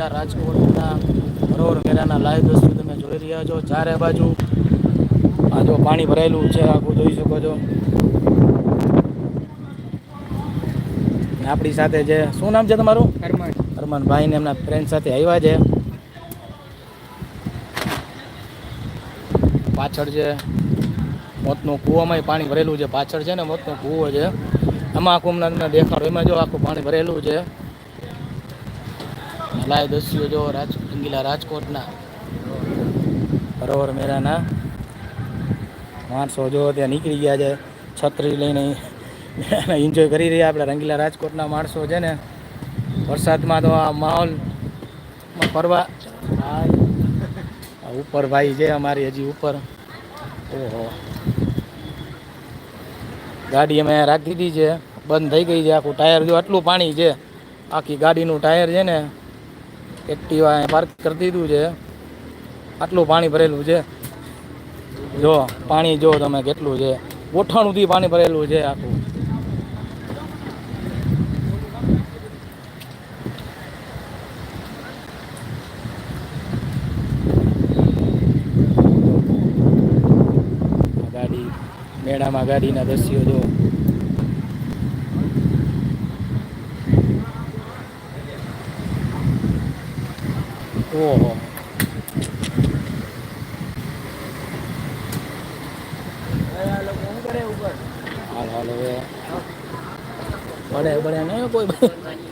રંગીલા રાજકોટના બરોબર મેળાના લાઈવ દ્રશ્યો તમે જોઈ રહ્યા છો. ચારે બાજુ આ જો પાણી ભરાયેલું છે આખું જોઈ શકો છો. આપણી સાથે જે શું નામ છે તમારું? હરમાન. અરમાનભાઈ ને એમના ફ્રેન્ડ સાથે આવ્યા છે. પાછળ છે મોતનો કૂવામાં પાણી ભરેલું છે પાછળ છે ને મોતનો કૂવો છે. એમાં આખું તમને દેખાડો એમાં જો આખું પાણી ભરેલું છે. લાઈવ દસ્યો જો રાજ રંગીલા રાજકોટના. બરોબર મેરાના. માણસો જો ત્યાં નીકળી ગયા છે, છત્રી લઈને એન્જોય કરી રહ્યા આપણે રંગીલા રાજકોટના માણસો છે ને. વરસાદમાં તો આ માહોલ ફરવા ઉપર ભાઈ છે અમારી હજી ઉપર. ઓહો. ગાડી અમે રાખી દીધી છે. બંધ થઈ ગઈ છે. આખું ટાયર જો આટલું પાણી છે. આખી ગાડીનું ટાયર છે ને. એક્ટિવા પાર્ક કરી દીધું છે. આટલું પાણી ભરેલું છે. જો, પાણી જો તમે કેટલું છે. ગોઠાણુંથી પાણી ભરેલું છે આખું. ગાડી, મેળામાં ગાડીના દ્રશ્યો જો. ઓહો હાલ હાલ હવે બળે બળે નહીં કોઈ.